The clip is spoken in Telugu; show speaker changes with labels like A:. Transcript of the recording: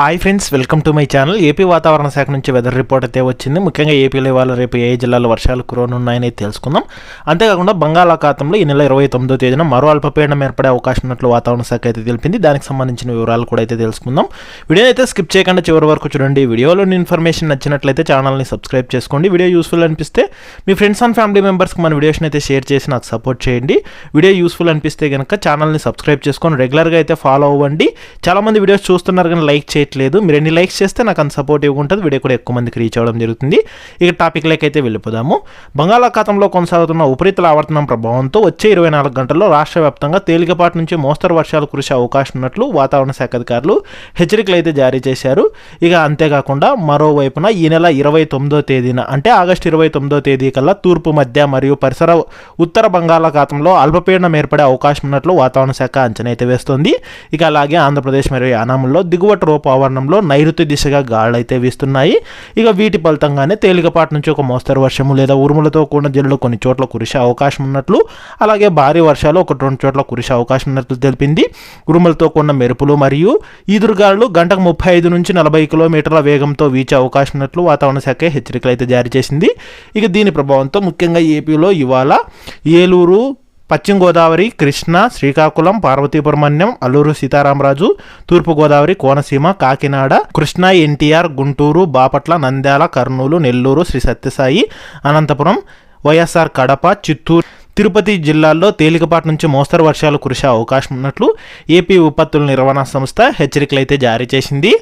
A: Hi friends welcome to my channel AP వాతావరణ శాఖ నుంచి వెదర్ రిపోర్ట్ అయితే వచ్చింది. ముఖ్యంగా ఏపీలో ఇవాళ రేపు ఏ జిల్లాలో వర్షాలు కురవనున్నాయని తెలుసుకుందాం. అంతేకాకుండా బంగాళాఖాతంలో ఈ నెల ఇరవై తొమ్మిదో తేదీన మరో అల్పపీడనం ఏర్పడే అవకాశం ఉన్నట్లు వాతావరణ శాఖ అయితే తెలిపింది. దానికి సంబంధించిన వివరాలు కూడా అయితే తెలుసుకుందాం. వీడియో అయితే స్కిప్ చేయకుండా చివరి వరకు చూడండి. వీడియోలోని ఇన్ఫర్మేషన్ నచ్చినట్లయితే ఛానల్ని సబ్స్క్రైబ్ చేసుకోండి. వీడియో యూస్ఫుల్ అనిపిస్తే మీ ఫ్రెండ్స్ అండ్ ఫ్యామిలీ మెంబర్స్కి మన వీడియోస్ని అయితే షేర్ చేసి నాకు సపోర్ట్ చేయండి. వీడియో యూస్ఫుల్ అనిపిస్తే కనుక ఛానల్ని సబ్స్క్రైబ్ చేసుకొని రెగ్యులర్గా అయితే ఫాలో అవ్వండి. చాలామంది వీడియోస్ చూస్తున్నారు కానీ లైక్ చేయట్లేదు. మీరు ఎన్ని లైక్స్ చేస్తే నాకు అంత సపోర్టివ్గా ఉంటుంది వీడియో కూడా ఎక్కువ మందికి రీచ్ అవ్వడం జరుగుతుంది. ఇక టాపిక్ అయితే వెళ్ళిపోదాము. బంగాళాఖాతంలో కొనసాగుతున్న ఉపరితల ఆవర్తనం ప్రభావంతో వచ్చే ఇరవై నాలుగు గంటల్లో రాష్ట్ర వ్యాప్తంగా తేలికపాటి నుంచి మోస్తరు వర్షాలు కురిసే అవకాశం ఉన్నట్లు వాతావరణ శాఖ అధికారులు హెచ్చరికలు అయితే జారీ చేశారు. ఇక అంతేకాకుండా మరోవైపున ఈ నెల ఇరవై తొమ్మిదో తేదీన అంటే ఆగస్టు ఇరవై తొమ్మిదో తేదీ కల్లా తూర్పు మధ్య మరియు పరిసర ఉత్తర బంగాళాఖాతంలో అల్పపీడనం ఏర్పడే అవకాశం ఉన్నట్లు వాతావరణ శాఖ అంచనా అయితే వేస్తోంది. ఇక అలాగే ఆంధ్రప్రదేశ్ మరియు యానాముల్లో దిగువటి రూప ఆవరణంలో నైరుతి దిశగా గాళ్ళైతే వీస్తున్నాయి. ఇక వీటి ఫలితంగానే తేలికపాటి నుంచి ఒక మోస్తరు వర్షము లేదా ఉరుములతో కూడిన జల్లులు కొన్ని చోట్ల కురిసే అవకాశం ఉన్నట్లు అలాగే భారీ వర్షాలు ఒక రెండు చోట్ల కురిసే అవకాశం ఉన్నట్లు తెలిపింది. ఉరుములతో కూడిన మెరుపులు మరియు ఈదురుగాలు గంటకు ముప్పై ఐదు నుంచి నలభై కిలోమీటర్ల వేగంతో వీచే అవకాశం ఉన్నట్లు వాతావరణ శాఖ హెచ్చరికలు అయితే జారీ చేసింది. ఇక దీని ప్రభావంతో ముఖ్యంగా ఏపీలో ఇవాళ ఏలూరు పశ్చిమ గోదావరి కృష్ణా శ్రీకాకుళం పార్వతీపురమణ్యం అల్లూరు సీతారామరాజు తూర్పుగోదావరి కోనసీమ కాకినాడ కృష్ణా ఎన్టీఆర్ గుంటూరు బాపట్ల నంద్యాల కర్నూలు నెల్లూరు శ్రీ సత్యసాయి అనంతపురం వైఎస్ఆర్ కడప చిత్తూరు తిరుపతి జిల్లాల్లో తేలికపాటి నుంచి మోస్తరు వర్షాలు కురిసే అవకాశం ఉన్నట్లు ఏపీ విపత్తుల నిర్వహణ సంస్థ హెచ్చరికలైతే జారీ చేసింది.